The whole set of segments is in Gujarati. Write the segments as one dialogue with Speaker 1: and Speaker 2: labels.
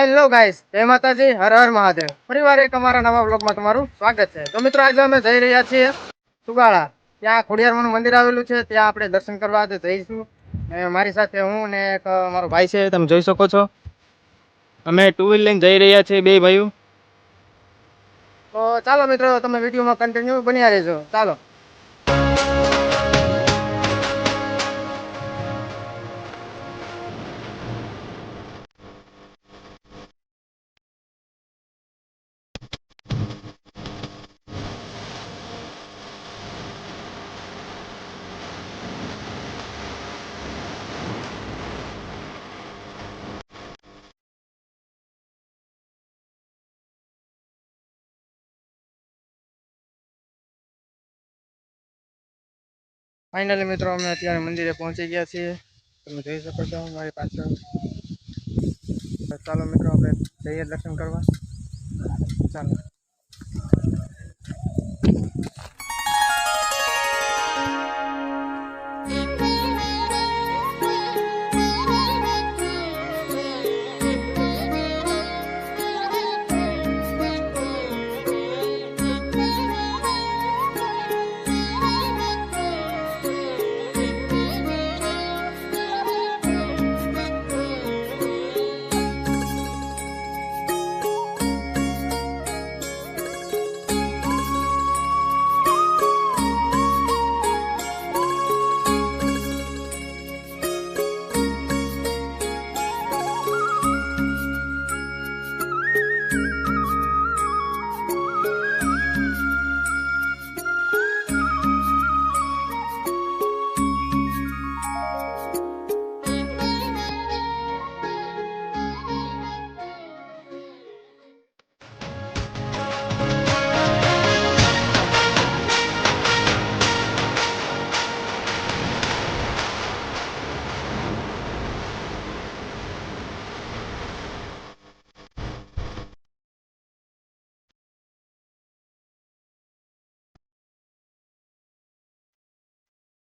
Speaker 1: હેલો ગાઈસ જય માતાજી. હર હર મહાદેવ. ફરીવાર એક અમારા નવા બ્લોગમાં તમારું સ્વાગત છે. તો મિત્રો, આજે અમે જઈ રહ્યા છીએ સુગાળા. ત્યાં ખોડિયારમાનું મંદિર આવેલું છે. ત્યાં આપણે દર્શન કરવા આજે જઈશું. મારી સાથે હું ને એક મારો ભાઈ છે. તમે જોઈ શકો છો. અમે ટુ વ્હીલ લઈને જઈ રહ્યા છીએ, બે ભાઈઓ. તો ચાલો મિત્રો, તમે વિડીયોમાં કન્ટિન્યુ બન્યા રહેજો. ચાલો. ફાઇનલી મિત્રો, અમે અત્યારે મંદિરે પહોંચી ગયા છીએ. તમે જોઈ શકો છો મારી પાછળ. ચાલો, મિત્રો, આપણે જઈએ દર્શન કરવા. ચાલો.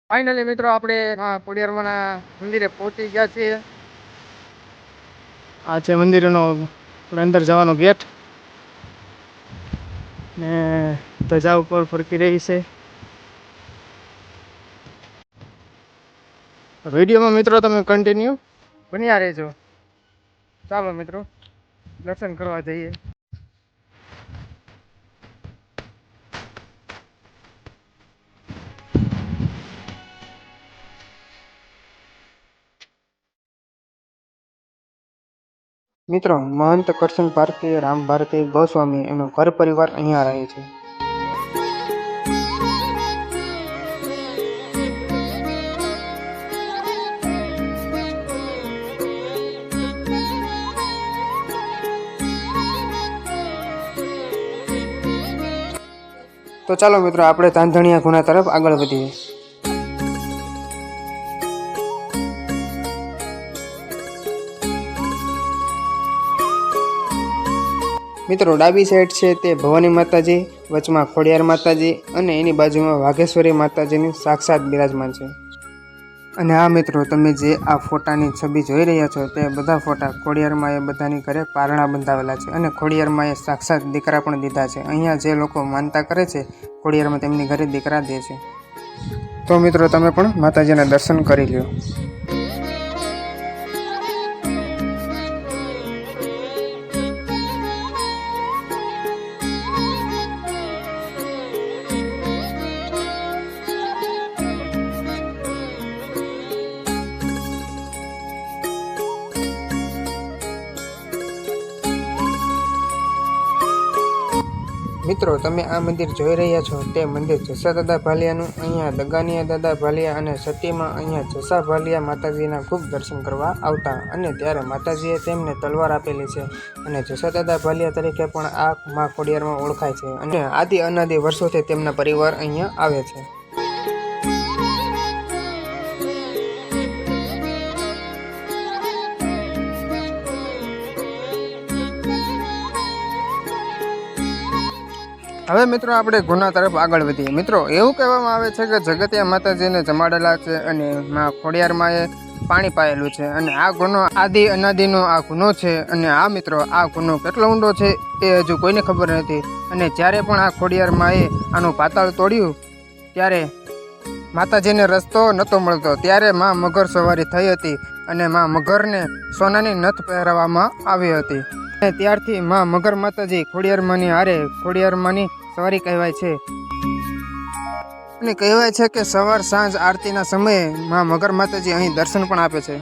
Speaker 1: ફાઇનલી મિત્રો આપણે આ મંદિરે પહોંચી ગયા છીએ. આ છે મંદિરનો અંદર જવાનો ગેટ. ને ધજા ઉપર ફરકી રહી છે. વિડીયોમાં મિત્રો તમે કન્ટિન્યુ બન્યા રહેજો. ચાલો મિત્રો દર્શન કરવા જઈએ. મિત્રો, મહંત કરશન ભારતી રામ ભારતી ગોસ્વામી એમનો ઘર પરિવાર અહીંયા રહે છે. તો ચાલો મિત્રો, આપણે તાંધણિયા ગુના તરફ આગળ વધીએ. મિત્રો, ડાબી સાઈડ છે તે ભવાની માતાજી, વચમાં ખોડિયાર માતાજી અને એની બાજુમાં વાઘેશ્વરી માતાજીની સાક્ષાત બિરાજમાન છે. અને આ મિત્રો, તમે જે આ ફોટાની છબી જોઈ રહ્યા છો તે બધા ફોટા ખોડિયારમાં એ બધાની ઘરે પારણા બંધાવેલા છે અને ખોડિયારમાં એ સાક્ષાત દીકરા પણ દીધા છે. અહીંયા જે લોકો માનતા કરે છે, ખોડિયારમાં તેમની ઘરે દીકરા દે છે. તો મિત્રો, તમે પણ માતાજીના દર્શન કરી લ્યો. મિત્રો, તમે આ મંદિર જોઈ રહ્યા છો, તે મંદિર જસા દાદા ભાલિયાનું. અહીંયા દગાનિયા દાદા ભાલિયા અને સતીમાં અહીંયા જસા ભાલિયા માતાજીના ખૂબ દર્શન કરવા આવતા અને ત્યારે માતાજીએ તેમને તલવાર આપેલી છે અને જસા દાદા ભાલિયા તરીકે પણ આ મા ખોડિયારમાં ઓળખાય છે અને આદિ અનાદિ વર્ષોથી તેમના પરિવાર અહીંયા આવે છે. હવે મિત્રો આપણે ગુના તરફ આગળ વધીએ. મિત્રો, એવું કહેવામાં આવે છે કે જગતિયા માતાજીને જમાડેલા છે અને માં ખોડિયારમાંએ પાણી પાયેલું છે અને આ ગુનો આદિ અનાદિનો આ ગુનો છે અને આ મિત્રો, આ ગુનો કેટલો ઊંડો છે એ હજુ કોઈને ખબર નથી. અને જ્યારે પણ આ ખોડિયાર માએ આનું પાતાળ તોડ્યું, ત્યારે માતાજીને રસ્તો નહોતો મળતો. ત્યારે માં મગર સવારી થઈ હતી અને માં મગરને સોનાની નથ પહેરાવવામાં આવી હતી. અને ત્યારથી માં મગર માતાજી ખોડિયારમાંની હારે ખોડિયારમાંની સવારી કહેવાય છે. અને કહેવાય છે કે સવાર સાંજ આરતીના સમયે માં મગર માતાજી અહીં દર્શન પણ આપે છે.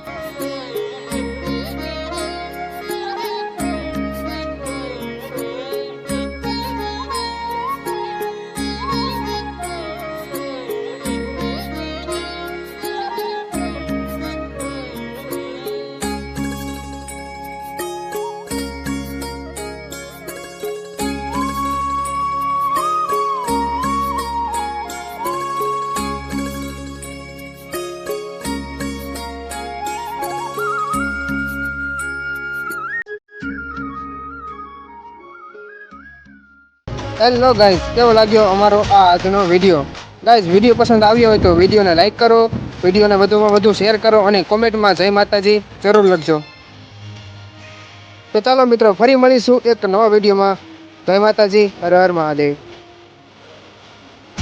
Speaker 1: હેલો ગાઈઝ કેવો લાગ્યો અમારો આ આજનો વીડિયો ગાઈઝ વીડિયો પસંદ આવ્યો હોય તો વિડીયોને લાઈક કરો વિડીયોને વધુમાં વધુ શેર કરો અને કોમેન્ટમાં જય માતાજી જરૂર લખજો. તો ચાલો મિત્રો, ફરી મળીશું એક નવા વિડીયોમાં જય માતાજી. હર હર મહાદેવ.